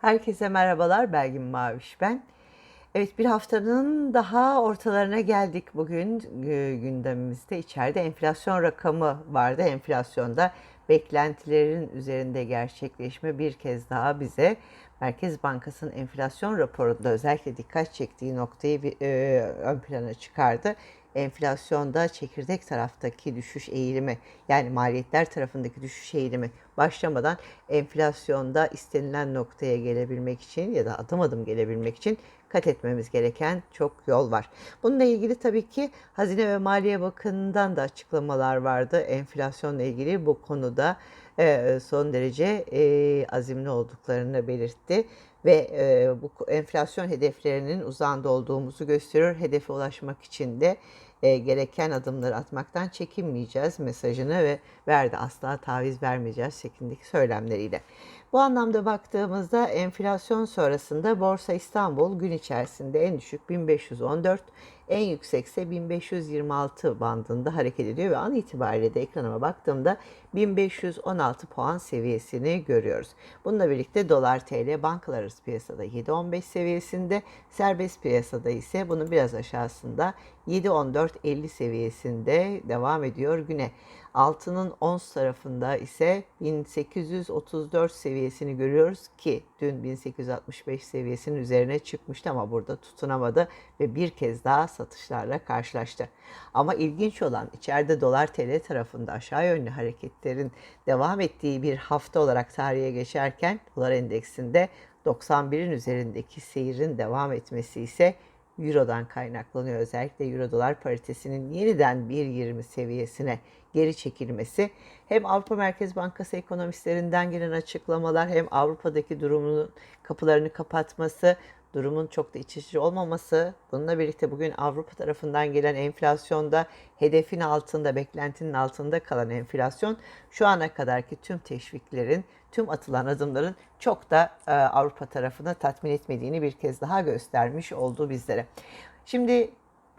Herkese merhabalar, Belgin Maviş ben. Evet, bir haftanın daha ortalarına geldik bugün e, gündemimizde. içeride enflasyon rakamı vardı. Enflasyonda beklentilerin üzerinde gerçekleşme bir kez daha bize Merkez Bankası'nın enflasyon raporunda özellikle dikkat çektiği noktayı bir, e, ön plana çıkardı. Enflasyonda çekirdek taraftaki düşüş eğilimi yani maliyetler tarafındaki düşüş eğilimi başlamadan enflasyonda istenilen noktaya gelebilmek için ya da adım adım gelebilmek için kat etmemiz gereken çok yol var. Bununla ilgili tabii ki Hazine ve Maliye Bakanı'ndan da açıklamalar vardı. Enflasyonla ilgili bu konuda e, son derece e, azimli olduklarını belirtti ve e, bu enflasyon hedeflerinin uzağında olduğumuzu gösteriyor. Hedefe ulaşmak için de gereken adımları atmaktan çekinmeyeceğiz mesajını ve verdi asla taviz vermeyeceğiz şeklindeki söylemleriyle. Bu anlamda baktığımızda enflasyon sonrasında Borsa İstanbul gün içerisinde en düşük 1514, en yüksekse 1526 bandında hareket ediyor ve an itibariyle de ekranıma baktığımda 1516 puan seviyesini görüyoruz. Bununla birlikte dolar TL bankalar piyasada 7.15 seviyesinde, serbest piyasada ise bunun biraz aşağısında 7.14.50 seviyesinde devam ediyor güne. Altının ons tarafında ise 1834 seviyesini görüyoruz ki dün 1865 seviyesinin üzerine çıkmıştı ama burada tutunamadı ve bir kez daha satışlarla karşılaştı. Ama ilginç olan içeride dolar TL tarafında aşağı yönlü hareketlerin devam ettiği bir hafta olarak tarihe geçerken dolar endeksinde 91'in üzerindeki seyirin devam etmesi ise Euro'dan kaynaklanıyor. Özellikle Euro dolar paritesinin yeniden 1.20 seviyesine geri çekilmesi hem Avrupa Merkez Bankası ekonomistlerinden gelen açıklamalar hem Avrupa'daki durumunun kapılarını kapatması durumun çok da iç açıcı olmaması, bununla birlikte bugün Avrupa tarafından gelen enflasyonda hedefin altında, beklentinin altında kalan enflasyon şu ana kadarki tüm teşviklerin, tüm atılan adımların çok da e, Avrupa tarafını tatmin etmediğini bir kez daha göstermiş oldu bizlere. Şimdi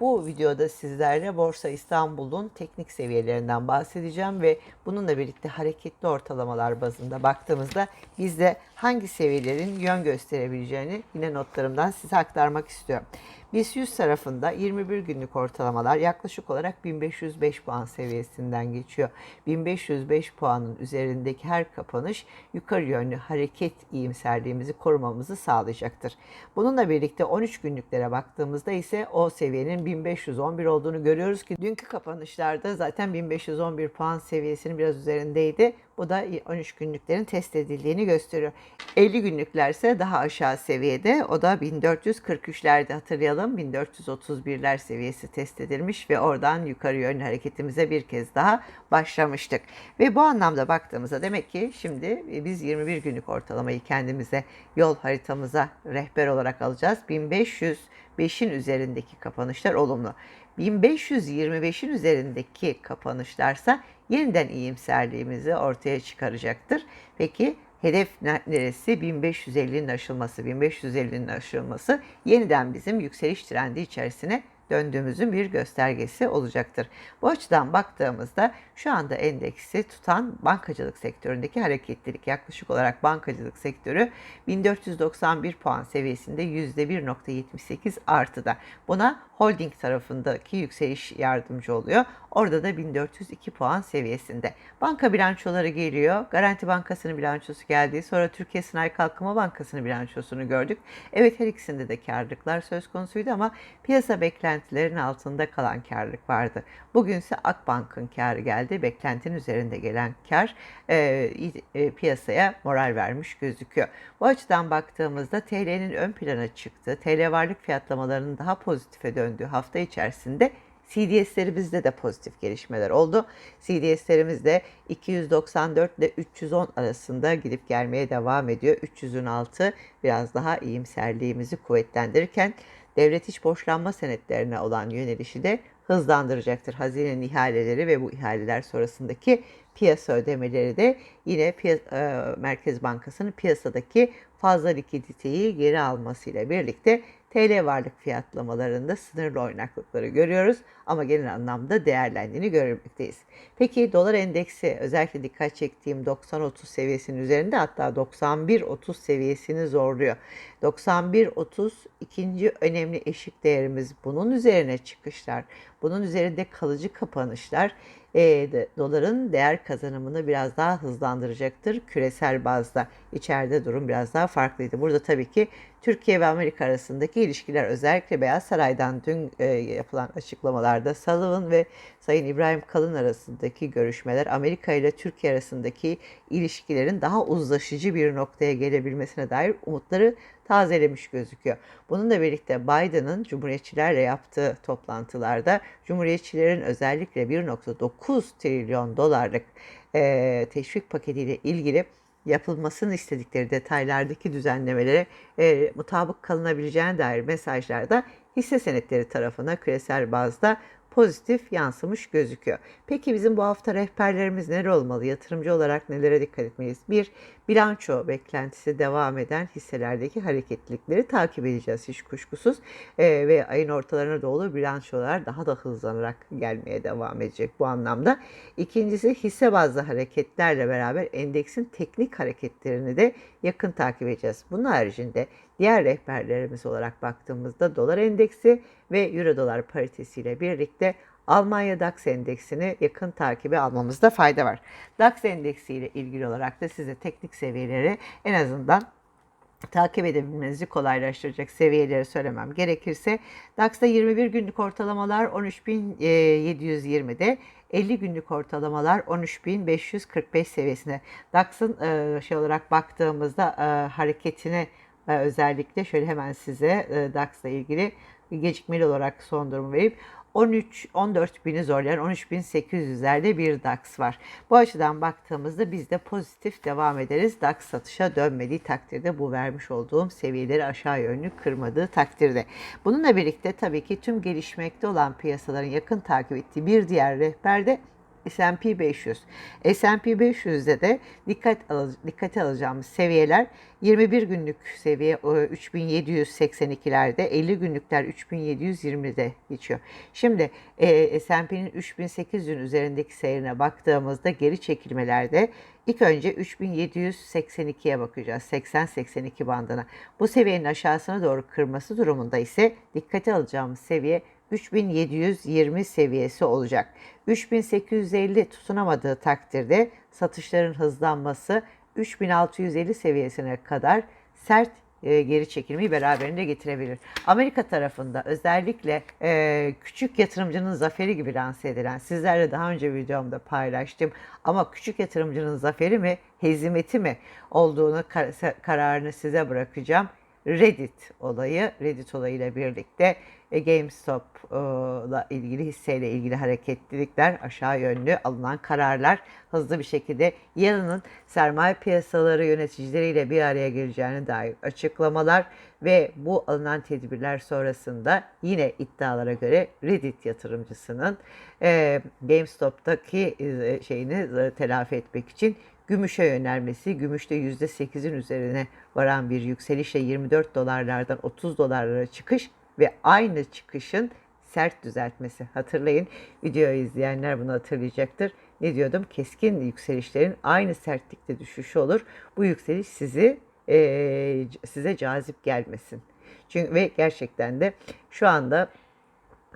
bu videoda sizlerle Borsa İstanbul'un teknik seviyelerinden bahsedeceğim ve bununla birlikte hareketli ortalamalar bazında baktığımızda bizde hangi seviyelerin yön gösterebileceğini yine notlarımdan size aktarmak istiyorum. BIST 100 tarafında 21 günlük ortalamalar yaklaşık olarak 1505 puan seviyesinden geçiyor. 1505 puanın üzerindeki her kapanış yukarı yönlü hareket iyimserliğimizi korumamızı sağlayacaktır. Bununla birlikte 13 günlüklere baktığımızda ise o seviyenin 1511 olduğunu görüyoruz ki dünkü kapanışlarda zaten 1511 puan seviyesinin biraz üzerindeydi. Bu da 13 günlüklerin test edildiğini gösteriyor. 50 günlükler ise daha aşağı seviyede. O da 1443'lerde hatırlayalım. 1431'ler seviyesi test edilmiş ve oradan yukarı yönlü hareketimize bir kez daha başlamıştık. Ve bu anlamda baktığımızda demek ki şimdi biz 21 günlük ortalamayı kendimize yol haritamıza rehber olarak alacağız. 1505'in üzerindeki kapanışlar olumlu. 1525'in üzerindeki kapanışlarsa yeniden iyimserliğimizi ortaya çıkaracaktır. Peki hedef neresi? 1550'nin aşılması. 1550'nin aşılması yeniden bizim yükseliş trendi içerisine döndüğümüzün bir göstergesi olacaktır. Bu açıdan baktığımızda şu anda endeksi tutan bankacılık sektöründeki hareketlilik yaklaşık olarak bankacılık sektörü 1491 puan seviyesinde %1.78 artıda. Buna holding tarafındaki yükseliş yardımcı oluyor. Orada da 1402 puan seviyesinde. Banka bilançoları geliyor. Garanti Bankası'nın bilançosu geldi. Sonra Türkiye Sanayi Kalkınma Bankası'nın bilançosunu gördük. Evet her ikisinde de karlılıklar söz konusuydu ama piyasa beklentilerinin altında kalan karlılık vardı. Bugünse Akbank'ın karı geldi. Beklentinin üzerinde gelen kar e, e, piyasaya moral vermiş gözüküyor. Bu açıdan baktığımızda TL'nin ön plana çıktığı, TL varlık fiyatlamalarının daha pozitife döndüğü hafta içerisinde CDS'lerimizde de pozitif gelişmeler oldu. CDS'lerimiz de 294 ile 310 arasında gidip gelmeye devam ediyor. 300'ün altı biraz daha iyimserliğimizi kuvvetlendirirken devlet iç borçlanma senetlerine olan yönelişi de hızlandıracaktır. Hazinenin ihaleleri ve bu ihaleler sonrasındaki piyasa ödemeleri de yine e, Merkez Bankası'nın piyasadaki fazla likiditeyi geri almasıyla birlikte TL varlık fiyatlamalarında sınırlı oynaklıkları görüyoruz. ama genel anlamda değerlendiğini görmekteyiz. Peki dolar endeksi özellikle dikkat çektiğim 90-30 seviyesinin üzerinde hatta 91-30 seviyesini zorluyor. 91-30 ikinci önemli eşik değerimiz. Bunun üzerine çıkışlar, bunun üzerinde kalıcı kapanışlar e, de, doların değer kazanımını biraz daha hızlandıracaktır küresel bazda. İçeride durum biraz daha farklıydı. Burada tabii ki Türkiye ve Amerika arasındaki ilişkiler özellikle Beyaz Saray'dan dün e, yapılan açıklamalarda Sullivan ve Sayın İbrahim Kalın arasındaki görüşmeler Amerika ile Türkiye arasındaki ilişkilerin daha uzlaşıcı bir noktaya gelebilmesine dair umutları tazelemiş gözüküyor. Bununla birlikte Biden'ın Cumhuriyetçilerle yaptığı toplantılarda Cumhuriyetçilerin özellikle 1.9 trilyon dolarlık e, teşvik paketiyle ilgili yapılmasını istedikleri detaylardaki düzenlemelere e, mutabık kalınabileceğine dair mesajlarda hisse senetleri tarafına küresel bazda pozitif yansımış gözüküyor. Peki bizim bu hafta rehberlerimiz neler olmalı? Yatırımcı olarak nelere dikkat etmeliyiz? Bir, bilanço beklentisi devam eden hisselerdeki hareketlilikleri takip edeceğiz hiç kuşkusuz. Ee, ve ayın ortalarına doğru bilançolar daha da hızlanarak gelmeye devam edecek bu anlamda. İkincisi hisse bazlı hareketlerle beraber endeksin teknik hareketlerini de yakın takip edeceğiz. Bunun haricinde diğer rehberlerimiz olarak baktığımızda dolar endeksi ve euro dolar paritesiyle birlikte Almanya DAX endeksini yakın takibe almamızda fayda var. DAX endeksi ile ilgili olarak da size teknik seviyeleri en azından takip edebilmenizi kolaylaştıracak seviyeleri söylemem gerekirse DAX'ta 21 günlük ortalamalar 13.720'de 50 günlük ortalamalar 13.545 seviyesinde. DAX'ın e, şey olarak baktığımızda e, hareketine e, özellikle şöyle hemen size e, DAX'la ilgili gecikmeli olarak son durumu verip 13 14 bini zorlayan 13.800'lerde bir DAX var. Bu açıdan baktığımızda biz de pozitif devam ederiz. DAX satışa dönmediği takdirde bu vermiş olduğum seviyeleri aşağı yönlü kırmadığı takdirde. Bununla birlikte tabii ki tüm gelişmekte olan piyasaların yakın takip ettiği bir diğer rehber de S&P 500. S&P 500'de de dikkat al dikkate alacağımız seviyeler 21 günlük seviye 3782'lerde, 50 günlükler 3720'de geçiyor. Şimdi e, S&P'nin 3800'ün üzerindeki seyrine baktığımızda geri çekilmelerde ilk önce 3782'ye bakacağız. 80-82 bandına. Bu seviyenin aşağısına doğru kırması durumunda ise dikkate alacağımız seviye 3720 seviyesi olacak. 3850 tutunamadığı takdirde satışların hızlanması 3650 seviyesine kadar sert e, geri çekilmeyi beraberinde getirebilir. Amerika tarafında özellikle e, küçük yatırımcının zaferi gibi lanse edilen, sizlerle daha önce videomda paylaştım ama küçük yatırımcının zaferi mi, hezimeti mi olduğunu kar kararını size bırakacağım. Reddit olayı, Reddit olayıyla birlikte e, GameStop'la ilgili hisseyle ilgili hareketlilikler, aşağı yönlü alınan kararlar hızlı bir şekilde yarının sermaye piyasaları yöneticileriyle bir araya geleceğine dair açıklamalar ve bu alınan tedbirler sonrasında yine iddialara göre Reddit yatırımcısının e, GameStop'taki e, şeyini telafi etmek için gümüşe yönelmesi, gümüşte %8'in üzerine varan bir yükselişle 24 dolarlardan 30 dolarlara çıkış ve aynı çıkışın sert düzeltmesi. Hatırlayın videoyu izleyenler bunu hatırlayacaktır. Ne diyordum? Keskin yükselişlerin aynı sertlikte düşüşü olur. Bu yükseliş sizi e, size cazip gelmesin. Çünkü ve gerçekten de şu anda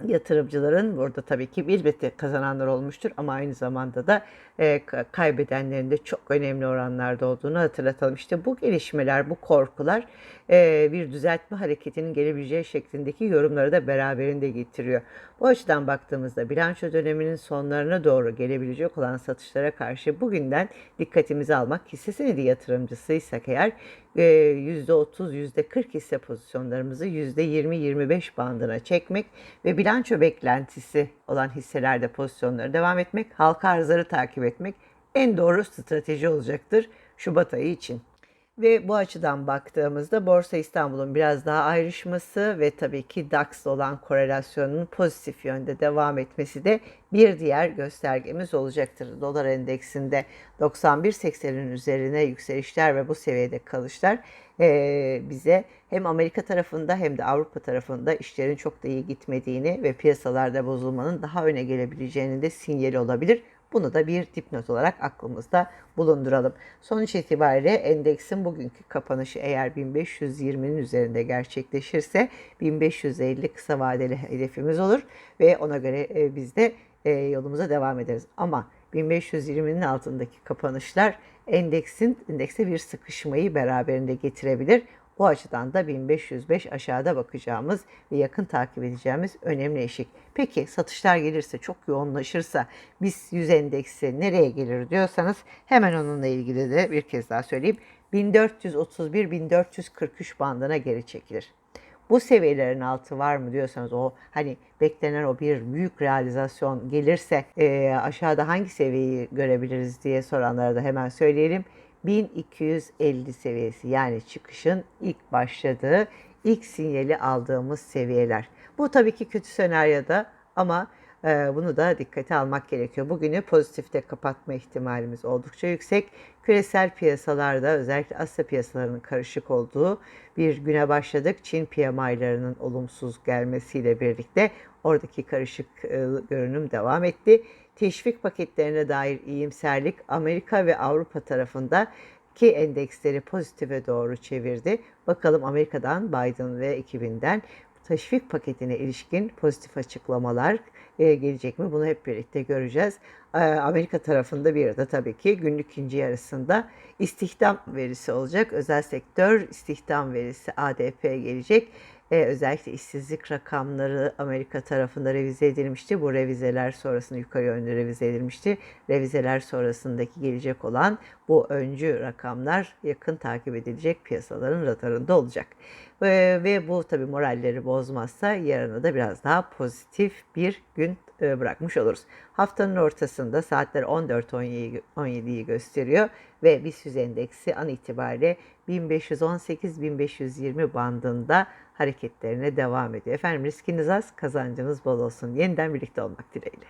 yatırımcıların burada tabii ki elbette kazananlar olmuştur ama aynı zamanda da e, kaybedenlerin de çok önemli oranlarda olduğunu hatırlatalım. İşte bu gelişmeler, bu korkular e, bir düzeltme hareketinin gelebileceği şeklindeki yorumları da beraberinde getiriyor. Bu açıdan baktığımızda bilanço döneminin sonlarına doğru gelebilecek olan satışlara karşı bugünden dikkatimizi almak, hisse senedi yatırımcısıysak eğer %30, %40 hisse pozisyonlarımızı %20-25 bandına çekmek ve bilanço beklentisi olan hisselerde pozisyonları devam etmek, halka arzları takip etmek en doğru strateji olacaktır Şubat ayı için. Ve bu açıdan baktığımızda Borsa İstanbul'un biraz daha ayrışması ve tabii ki DAX'la olan korelasyonun pozitif yönde devam etmesi de bir diğer göstergemiz olacaktır. Dolar endeksinde 91.80'in üzerine yükselişler ve bu seviyede kalışlar eee, bize hem Amerika tarafında hem de Avrupa tarafında işlerin çok da iyi gitmediğini ve piyasalarda bozulmanın daha öne gelebileceğinin de sinyali olabilir. Bunu da bir dipnot olarak aklımızda bulunduralım. Sonuç itibariyle endeksin bugünkü kapanışı eğer 1520'nin üzerinde gerçekleşirse 1550 kısa vadeli hedefimiz olur ve ona göre e, biz de e, yolumuza devam ederiz. Ama 1520'nin altındaki kapanışlar endeksin endekse bir sıkışmayı beraberinde getirebilir. Bu açıdan da 1505 aşağıda bakacağımız ve yakın takip edeceğimiz önemli eşik. Peki satışlar gelirse çok yoğunlaşırsa biz 100 endeksi nereye gelir diyorsanız hemen onunla ilgili de bir kez daha söyleyeyim. 1431-1443 bandına geri çekilir. Bu seviyelerin altı var mı diyorsanız o hani beklenen o bir büyük realizasyon gelirse e, aşağıda hangi seviyeyi görebiliriz diye soranlara da hemen söyleyelim. 1250 seviyesi yani çıkışın ilk başladığı, ilk sinyali aldığımız seviyeler. Bu tabii ki kötü senaryoda ama e, bunu da dikkate almak gerekiyor. Bugünü pozitifte kapatma ihtimalimiz oldukça yüksek. Küresel piyasalarda özellikle Asya piyasalarının karışık olduğu bir güne başladık. Çin PMI'larının olumsuz gelmesiyle birlikte oradaki karışık e, görünüm devam etti teşvik paketlerine dair iyimserlik Amerika ve Avrupa tarafında ki endeksleri pozitife doğru çevirdi. Bakalım Amerika'dan Biden ve ekibinden teşvik paketine ilişkin pozitif açıklamalar e, gelecek mi? Bunu hep birlikte göreceğiz. E, Amerika tarafında bir de tabii ki günlük ikinci yarısında istihdam verisi olacak. Özel sektör istihdam verisi ADP gelecek. E, özellikle işsizlik rakamları Amerika tarafında revize edilmişti. Bu revizeler sonrasında yukarı yönlü revize edilmişti. Revizeler sonrasındaki gelecek olan bu öncü rakamlar yakın takip edilecek piyasaların radarında olacak. E, ve bu tabii moralleri bozmazsa yarına da biraz daha pozitif bir gün e, bırakmış oluruz. Haftanın ortasında saatler 14.17'yi gösteriyor ve BIST endeksi an itibariyle 1518-1520 bandında hareketlerine devam ediyor. Efendim riskiniz az, kazancınız bol olsun. Yeniden birlikte olmak dileğiyle.